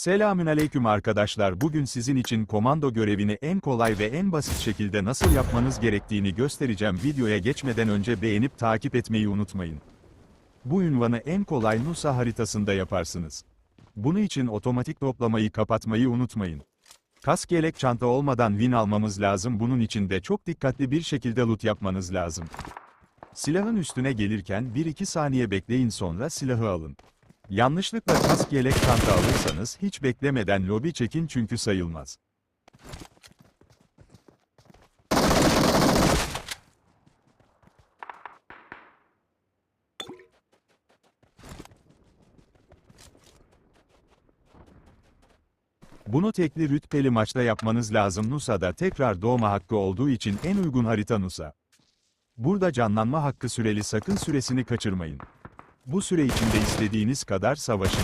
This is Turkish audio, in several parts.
Selamünaleyküm arkadaşlar. Bugün sizin için komando görevini en kolay ve en basit şekilde nasıl yapmanız gerektiğini göstereceğim. Videoya geçmeden önce beğenip takip etmeyi unutmayın. Bu ünvanı en kolay Nusa haritasında yaparsınız. Bunu için otomatik toplamayı kapatmayı unutmayın. Kask yelek çanta olmadan win almamız lazım. Bunun için de çok dikkatli bir şekilde loot yapmanız lazım. Silahın üstüne gelirken 1-2 saniye bekleyin sonra silahı alın. Yanlışlıkla kask yelek çanta alırsanız hiç beklemeden lobi çekin çünkü sayılmaz. Bunu tekli rütbeli maçta yapmanız lazım Nusa'da tekrar doğma hakkı olduğu için en uygun harita Nusa. Burada canlanma hakkı süreli sakın süresini kaçırmayın. Bu süre içinde istediğiniz kadar savaşın.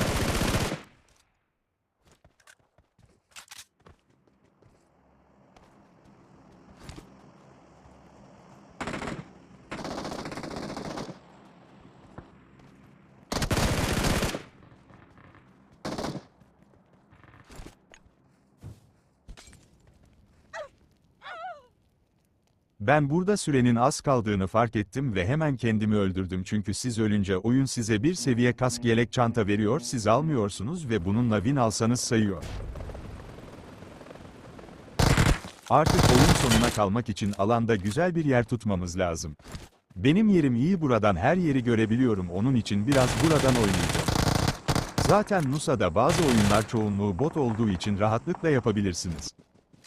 Ben burada sürenin az kaldığını fark ettim ve hemen kendimi öldürdüm çünkü siz ölünce oyun size bir seviye kask yelek çanta veriyor siz almıyorsunuz ve bununla win alsanız sayıyor. Artık oyun sonuna kalmak için alanda güzel bir yer tutmamız lazım. Benim yerim iyi buradan her yeri görebiliyorum onun için biraz buradan oynayacağım. Zaten Nusa'da bazı oyunlar çoğunluğu bot olduğu için rahatlıkla yapabilirsiniz.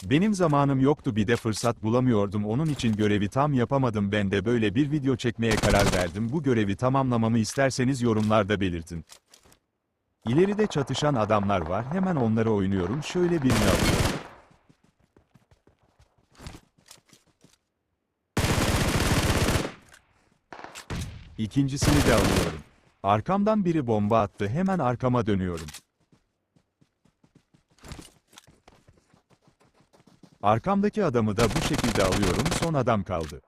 Benim zamanım yoktu bir de fırsat bulamıyordum onun için görevi tam yapamadım ben de böyle bir video çekmeye karar verdim bu görevi tamamlamamı isterseniz yorumlarda belirtin. İleride çatışan adamlar var hemen onları oynuyorum şöyle birini alıyorum. İkincisini de alıyorum. Arkamdan biri bomba attı hemen arkama dönüyorum. Arkamdaki adamı da bu şekilde alıyorum son adam kaldı.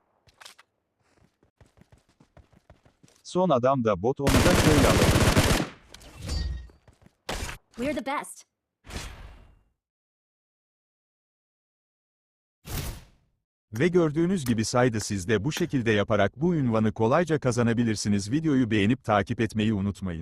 Son adam da bot onu da şöyle alalım. We're the best. Ve gördüğünüz gibi saydı siz de bu şekilde yaparak bu ünvanı kolayca kazanabilirsiniz. Videoyu beğenip takip etmeyi unutmayın.